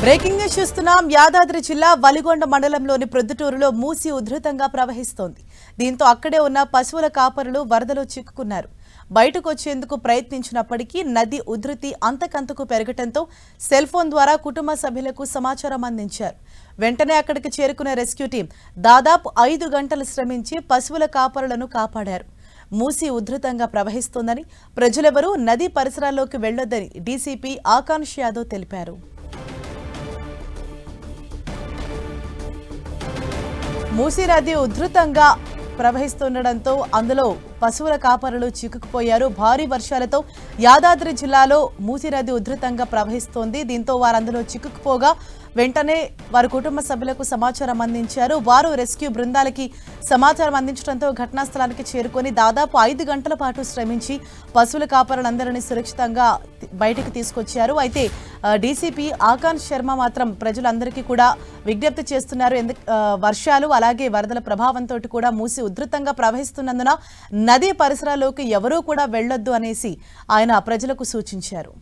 Breaking news చూస్తున్నాం. యాదాద్రి జిల్లా వలిగొండ మండలంలోని ప్రొద్దుటూరులో మూసి ఉధృతంగా ప్రవహిస్తోంది. దీంతో అక్కడే ఉన్న పశువుల కాపరులు వరదలో చిక్కుకున్నారు. బయటకు వచ్చేందుకు ప్రయత్నించినప్పటికీ నది ఉధృతి అంతకంతకు పెరగటంతో సెల్ ఫోన్ ద్వారా కుటుంబ సభ్యులకు సమాచారం అందించారు. వెంటనే అక్కడికి చేరుకున్న రెస్క్యూ టీం దాదాపు ఐదు గంటలు శ్రమించి పశువుల కాపరులను కాపాడారు. మూసి ఉధృతంగా ప్రవహిస్తోందని ప్రజలెవరూ నదీ పరిసరాల్లోకి వెళ్ళొద్దని డీసీపీ ఆకాంక్ష యాదవ్ తెలిపారు. మూసీ నది ఉధృతంగా ప్రవహిస్తుండటంతో అందులో పశువుల కాపరులు చిక్కుకుపోయారు. భారీ వర్షాలతో యాదాద్రి జిల్లాలో మూసీ నది ఉధృతంగా ప్రవహిస్తోంది. దీంతో వారందరూ చిక్కుకుపోగా వెంటనే వారి కుటుంబ సభ్యులకు సమాచారం అందించారు. వారు రెస్క్యూ బృందాలకి సమాచారం అందించడంతో ఘటనా స్థలానికి చేరుకొని దాదాపు ఐదు గంటల పాటు శ్రమించి పశువుల కాపరులందరినీ సురక్షితంగా బయటకు బయటికి తీసుకొచ్చారు. అయితే డీసీపీ ఆకాంత్ శర్మ మాత్రం ప్రజలందరికీ కూడా విజ్ఞప్తి చేస్తున్నారు. ఎందుకు వర్షాలు అలాగే వరదల ప్రభావంతో కూడా మూసి ఉధృతంగా ప్రవహిస్తున్నందున నదీ పరిసరాల్లోకి ఎవరూ కూడా వెళ్ళొద్దు అనేసి ఆయన ప్రజలకు సూచించారు.